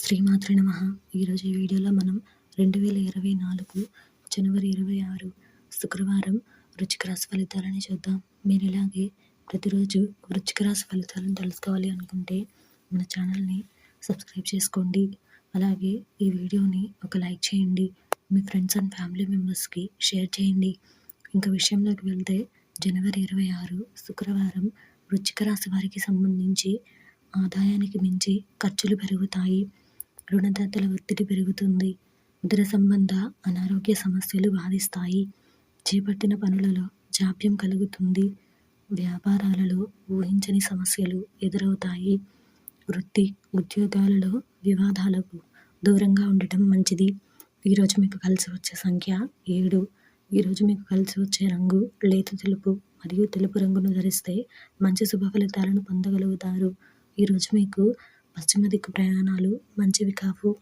శ్రీమాత్ర నమ. ఈరోజు ఈ వీడియోలో మనం రెండు వేల ఇరవై నాలుగు జనవరి ఇరవై ఆరు శుక్రవారం వృచ్చిక రాశి ఫలితాలని చూద్దాం. మీరు ఇలాగే ప్రతిరోజు వృచ్చిక రాశి ఫలితాలను తెలుసుకోవాలి అనుకుంటే మన ఛానల్ని సబ్స్క్రైబ్ చేసుకోండి. అలాగే ఈ వీడియోని ఒక లైక్ చేయండి. మీ ఫ్రెండ్స్ అండ్ ఫ్యామిలీ మెంబర్స్కి షేర్ చేయండి. ఇంకా విషయంలోకి వెళ్తే జనవరి ఇరవై ఆరు శుక్రవారం వృచ్చిక రాశి వారికి సంబంధించి ఆదాయానికి మించి ఖర్చులు పెరుగుతాయి. రుణదాతల ఒత్తిడి పెరుగుతుంది. ఉదర సంబంధ అనారోగ్య సమస్యలు బాధిస్తాయి. చేపట్టిన పనులలో జాప్యం కలుగుతుంది. వ్యాపారాలలో ఊహించని సమస్యలు ఎదురవుతాయి. వృత్తి ఉద్యోగాలలో వివాదాలకు దూరంగా ఉండటం మంచిది. ఈరోజు మీకు కలిసి వచ్చే సంఖ్య ఏడు. ఈరోజు మీకు కలిసి వచ్చే రంగు లేత తెలుపు మరియు తెలుపు రంగును ధరిస్తే మంచి శుభ ఫలితాలను పొందగలుగుతారు. ఈరోజు మీకు పశ్చిమ దిక్కు ప్రయాణాలు మంచివి కావు.